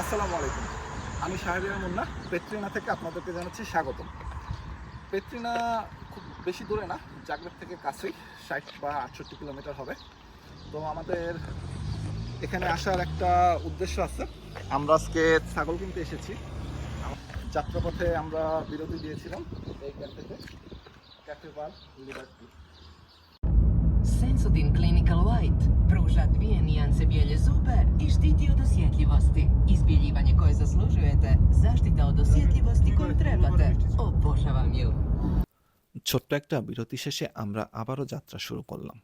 আসসালামু আলাইকুম। আমি শাহরিয়ার মুন্না পেট্রিনা থেকে আপনাদেরকে জানাচ্ছি স্বাগতম। পেট্রিনা খুব বেশি দূরে না, জাগরেব থেকে কাছেই, ষাট বা আটষট্টি কিলোমিটার হবে। তো আমাদের এখানে আসার একটা উদ্দেশ্য আছে। আমরা আজকে ছাগল কিনতে এসেছি। যাত্রাপথে আমরা বিরতি দিয়েছিলাম এই ক্যাফেতে। Cafe bar liberty. Sensodyne Clinical White pruža dvije nijanse bijele zube i štiti od osjetljivosti. Izbjeljivanje koje zaslužujete, zaštita od osjetljivosti koju trebate. Obožavam ju. ছোট্ট একটা বিরতি শেষে আমরা আবারও যাত্রা শুরু করলাম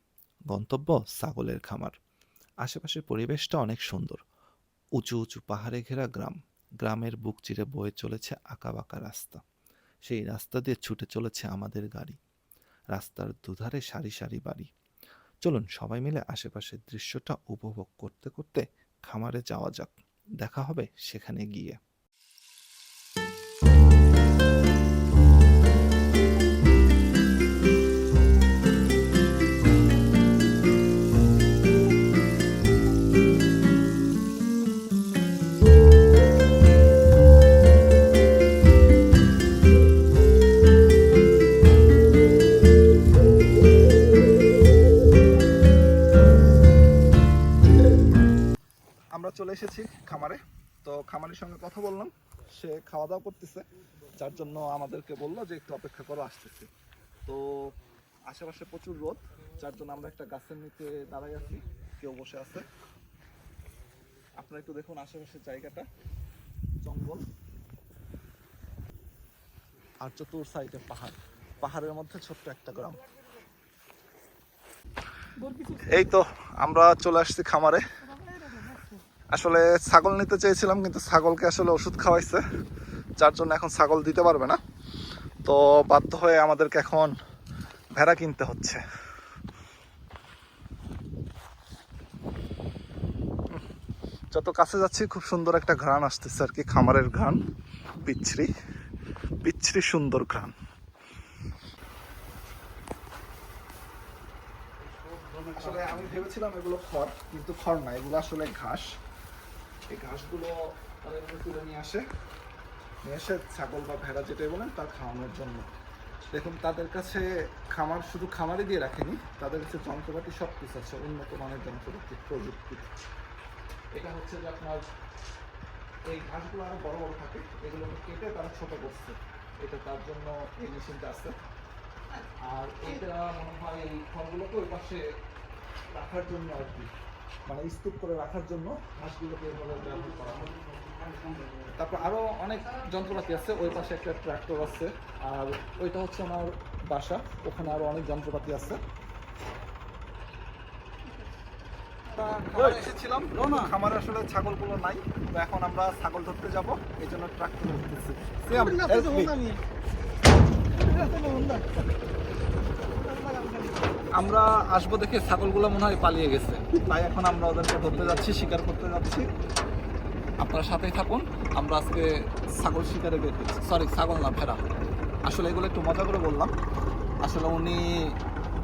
গন্তব্য ছাগলের খামার আশেপাশের পরিবেশটা অনেক সুন্দর উঁচু উঁচু পাহাড়ে ঘেরা গ্রাম গ্রামের বুক চিরে বয়ে চলেছে আঁকাবাঁকা রাস্তা সেই রাস্তা দিয়ে ছুটে চলেছে আমাদের গাড়ি রাস্তার দুধারে সারি সারি বাড়ি চলুন সবাই মিলে আশেপাশের দৃশ্যটা উপভোগ করতে করতে খামারে যাওয়া যাক। দেখা হবে সেখানে গিয়ে। এসেছি খামারে। তো খামারের সঙ্গে কথা বললাম, সে খাওয়া দাওয়া করতেছে, যার জন্য আমাদেরকে বলল যে একটু অপেক্ষা করো, আসতেছি। তো আশেপাশে প্রচুর রোদ, যার জন্য আমরা একটা গাছের নিচে দাঁড়াই আছি, কেউ বসে আছে। আপনারা একটু দেখুন আশেপাশের জায়গাটা, জঙ্গল। আর চতুর সাইডে পাহাড়, পাহাড়ের মধ্যে ছোট্ট একটা গ্রাম। এই তো, আমরা চলে আসছি খামারে। আসলে ছাগল নিতে চেয়েছিলাম, কিন্তু ছাগলকে আসলে ওষুধ খাওয়াইছে, যার জন্য এখন ছাগল দিতে পারবে না। তো বাধ্য হয়ে আমাদেরকে এখন ভেড়া কিনতে হচ্ছে। যত কাছে যাচ্ছি, খুব সুন্দর একটা ঘ্রাণ আসতেছে আর কি, খামারের ঘ্রাণ বিচ্ছিরি বিচ্ছিরি সুন্দর ঘ্রাণ। আসলে আমি ভেবেছিলাম এগুলো খড়, কিন্তু খড় না, এগুলো আসলে ঘাস। এই ঘাসগুলো তাদের তুলে নিয়ে আসে। নিয়ে এসে ছাগল বা ভেড়া যেটাই বলেন, তার খাওয়ানোর জন্য। দেখুন, তাদের কাছে খামার শুধু খামারই দিয়ে রাখেনি, তাদের কাছে যন্ত্রপাতি সব কিছু আছে, উন্নত মানের যন্ত্রপাতি, প্রযুক্তি। এটা হচ্ছে যে আপনার এই ঘাসগুলো আরও বড় বড় থাকে, এগুলোকে কেটে তারা ছোট করছে। এটা তার জন্য এই মেশিনটা আছে। আর এটা মনে হয় এই ফলগুলোকে ওই পাশে রাখার জন্য আর কি। মানে স্তূপ করে রাখার জন্য হাঁসগুলোকে এভাবে ব্যবহার করা হয়। তারপর আরও অনেক যন্ত্রপাতি আছে ওই পাশে একটা ট্রাক্টর আছে আর ওইটা হচ্ছে আমার বাসা ওখানে আরও অনেক যন্ত্রপাতি আছে। খামারে এসেছিলাম। খামারে আসলে ছাগলগুলো নাই তো এখন আমরা ছাগল ধরতে যাব এই জন্য ট্রাক্টর me. আমরা আসব দেখে ছাগলগুলো মনে হয় পালিয়ে গেছে। তাই এখন আমরা ওদেরকে ধরতে যাচ্ছি, শিকার করতে যাচ্ছি। আপনারা সাথেই থাকুন, আমরা আজকে ছাগল শিকারে বের হচ্ছি সরি ছাগল না, ভেড়া। আসলে এগুলো একটু মজা করে বললাম। আসলে উনি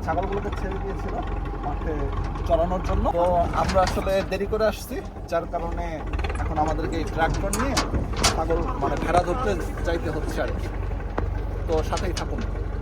ছাগলগুলোকে ছেড়ে দিয়েছিল মাঠে চড়ানোর জন্য। তো আমরা আসলে দেরি করে আসছি, যার কারণে এখন আমাদেরকে এই ট্রাক্টর নিয়ে ছাগল মানে ভেড়া ধরতে যাইতে হচ্ছে আর কি। তো সাথেই থাকুন।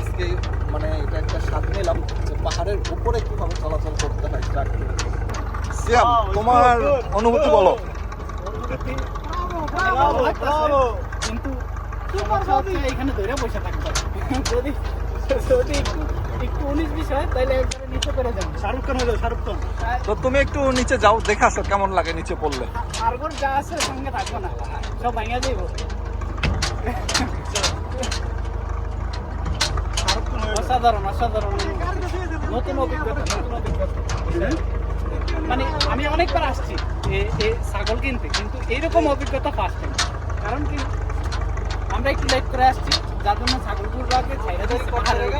আজকে মানে এটা একটা স্বাদ নিলাম যে পাহাড়ের উপরে কীভাবে চলাচল করতে হয় ট্রাক্টরে সিয়াম তোমার অনুভূতি বলো। কিন্তু এখানে ধরে বসে থাকতে যদি যদি একটু উনিশ বিশ হয় তাহলে একবারে নিচে করে যান। শাহরুখ খান হলো শাহরুখ খান। তো তুমি একটু নিচে যাও দেখে আসো কেমন লাগে নিচে পড়লে। আরগর যা আছে সঙ্গে থাকব না। সব ভাঙা যাইব। অসাধারণ অসাধারণ। নতুন অভিজ্ঞতা নতুন অভিজ্ঞতা। মানে আমি অনেকবার আসছি এ- ছাগল কিনতে, কিন্তু এইরকম অভিজ্ঞতা ফার্স্ট টাইম কারণ কি? আমরা একটু লেট করে আসছি, যার জন্য ছাগলগুলোকে ছাইরা পাহাড়ের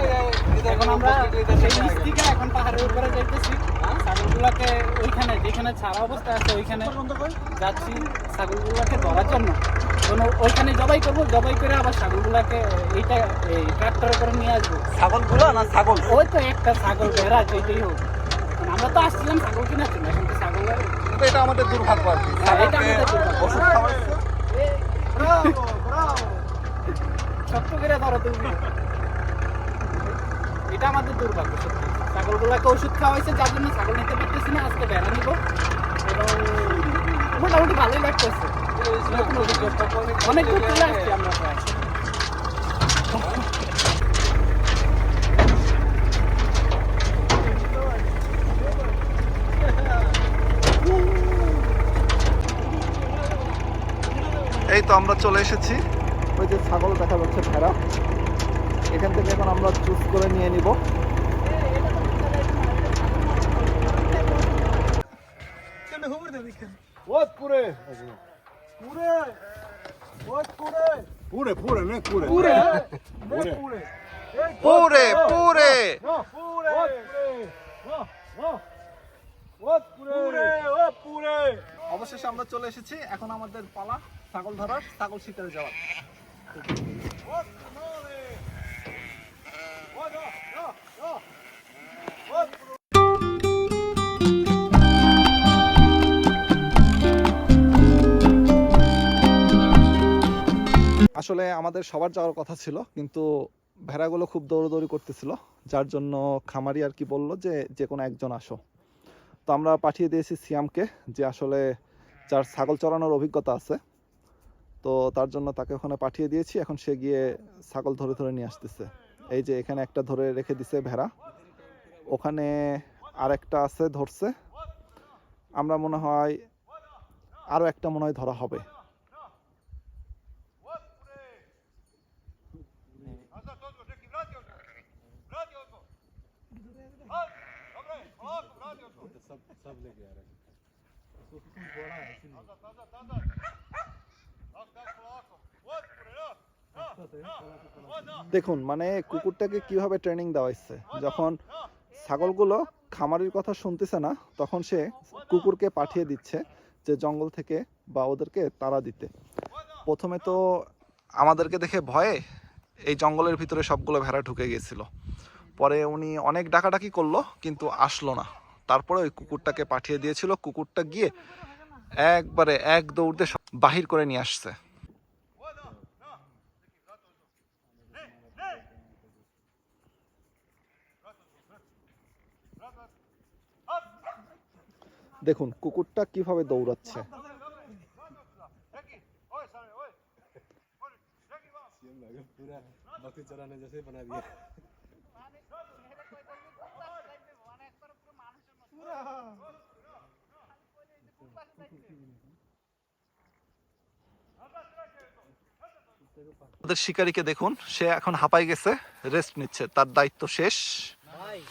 এখন আমরা সেই নিচ এখন পাহাড়ের উপরে যাইতেছি। ছাগলগুলোকে ওইখানে, যেখানে ছাড়া অবস্থা আছে, ওইখানে যাচ্ছি ছাগলগুলোকে ধরার জন্য। ওইখানে জবাই করব জবাই করে আবার ছাগলগুলোকে এইটা এই ট্রাক্টরে করে নিয়ে আসব। ছাগলগুলো না ছাগল? ওই তো একটা ছাগল বেড়া যেটাই হোক। মানে আমরা তো আসছিলাম ছাগল কেনার জন্য এখন তো ছাগলের এটা আমাদের দুর্ভাগ্য আর কি। হ্যাঁ, এটা আমাদের দুর্ভাগ্য। ওষুধ খাওয়াইছে। শক্ত করে ধরো তুমি। এটা আমাদের দুর্ভাগ্য সত্যি। ছাগলগুলোকে ওষুধ খাওয়াইছে যার জন্য ছাগল নিতে পারতেছি না আজকে বেড়া নিব। এবং মোটামুটি ভালোই লাগতেছে। নতুন অভিজ্ঞতা অনেক দূর চলে আসছি আমরা প্রায়। এই তো আমরা চলে এসেছি। ওই যে ছাগল দেখা যাচ্ছে ভেড়া। এখান থেকে এখন আমরা চুজ করে নিয়ে নিব। Pure, pure, non è pure. পুরে পুরে অবশেষে আমরা চলে এসেছি এখন আমাদের পালা ছাগল ধরার ছাগল শিকারে যাওয়ার। আসলে আমাদের সবার যাওয়ার কথা ছিল, কিন্তু ভেড়াগুলো খুব দৌড়দৌড়ি করতেছিল, যার জন্য খামারি আর কি বলল যে যে কোনো একজন আসো। তো আমরা পাঠিয়ে দিয়েছি সিয়ামকে যে আসলে যার ছাগল চড়ানোর অভিজ্ঞতা আছে। তো তার জন্য তাকে ওখানে পাঠিয়ে দিয়েছি, এখন সে গিয়ে ছাগল ধরে ধরে নিয়ে আসতেছে। এই যে এখানে একটা ধরে রেখে দিছে ভেড়া, ওখানে আরেকটা আছে ধরছে। আমরা মনে হয় আরও একটা মনে হয় ধরা হবে। দেখুন মানে কুকুরটাকে কীভাবে ট্রেনিং দেওয়া হচ্ছে? যখন ছাগলগুলো খামারির কথা শুনতেছে না, তখন সে কুকুরকে পাঠিয়ে দিচ্ছে যে জঙ্গল থেকে বা ওদেরকে তাড়া দিতে। প্রথমে তো আমাদেরকে দেখে ভয়ে এই জঙ্গলের ভিতরে সবগুলো ভেড়া ঢুকে গেছিল। পরে উনি অনেক ডাকাডাকি করল, কিন্তু আসলো না। তারপরে ওই কুকুরটাকে পাঠিয়ে দিয়েছিল। কুকুরটা গিয়ে একবারে এক দৌড়তে বাহির করে নিয়ে আসছে। দেখুন, কুকুরটা কীভাবে দৌড়াচ্ছে। আমাদের শিকারীকে দেখুন সে এখন হাঁপাই গেছে রেস্ট নিচ্ছে তার দায়িত্ব শেষ।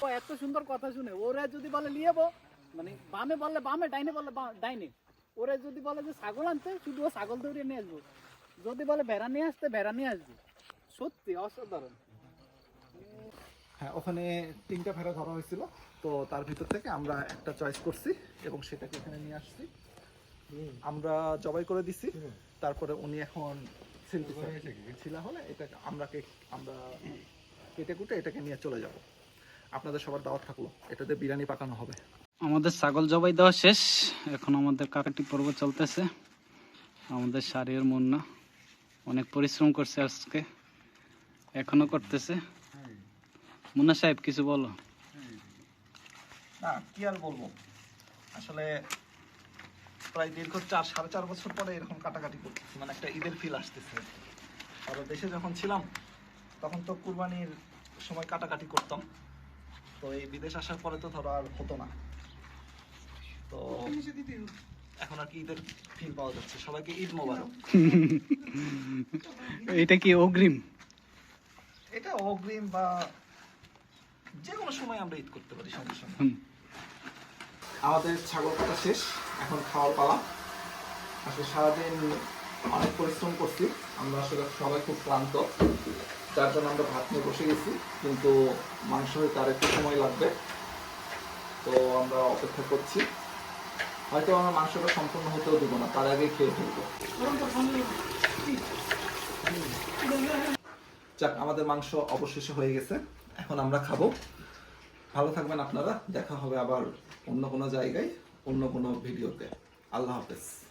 ও এত সুন্দর কথা শুনে ওরা যদি বলে লিয়েবো মানে বামে বললে বামে ডাইনে বললে ডাইনে ওরা যদি বলে যে ছাগল আনতে শুধু ও ছাগল দৌড়িয়ে নিয়ে আসব। যদি বলে ভেড়া নিয়ে আসতে ভেড়া নিয়ে আসবে। সত্যি অসাধারণ। হ্যাঁ ওখানে তিনটা ভেড়া ধরা হয়েছিল। তো তার ভিতর থেকে আমরা একটা চয়েস করছি এবং সেটাকে এখানে নিয়ে আসছি। আমরা জবাই করে দিছি। তারপরে উনি এখন। ছিলা হলে এটা আমরা কে- আমরা কেটে কুটে এটাকে নিয়ে চলে যাব। আপনাদের সবার দাওয়াত থাকল এটাতে বিরিয়ানি পাকানো হবে। আমাদের ছাগল জবাই দেওয়া শেষ। এখন আমাদের কাকাটি পর্ব চলতেছে। আমাদের শাড়ির মুন্না অনেক পরিশ্রম করছে আজকে। এখনও করতেছে। মুন্না সাহেব কিছু বলো। না কি আর বলব? আসলে প্রায় দীর্ঘ চার সাড়ে চার বছর পরে এরকম কাটাকাটি করতেছি মানে একটা ঈদের ফিল আসতেছে। আর দেশে যখন ছিলাম তখন তো কুরবানির সময় কাটাকাটি করতাম। তো এই বিদেশ আসার পরে তো ধরো আর হতো না। তো এখন আর কি ঈদের ফিল পাওয়া যাচ্ছে। সবাইকে ঈদ মোবারক। এটা কি অগ্রিম? এটা অগ্রিম বা যে কোনো সময় আমরা ঈদ করতে পারি সমস্যা নেই হুম। আমাদের ছাগল কাটা শেষ এখন খাওয়ার পালা। আসলে সারাদিন অনেক পরিশ্রম করছি। আমরা আসলে সবাই খুব ক্লান্ত যার জন্য আমরা ভাত নিয়ে বসে গেছি কিন্তু মাংস হইতে আর একটু সময় লাগবে। তো আমরা অপেক্ষা করছি। হয়তো আমরা মাংসটা সম্পূর্ণ হতেও দেবো না তার আগে খেয়ে ফেলব। যাক আমাদের মাংস অবশেষে হয়ে গেছে। এখন আমরা খাব। ভালো থাকবেন আপনারা। দেখা হবে আবার অন্য কোনো জায়গায়, অন্য কোনো ভিডিওতে। আল্লাহ হাফেজ।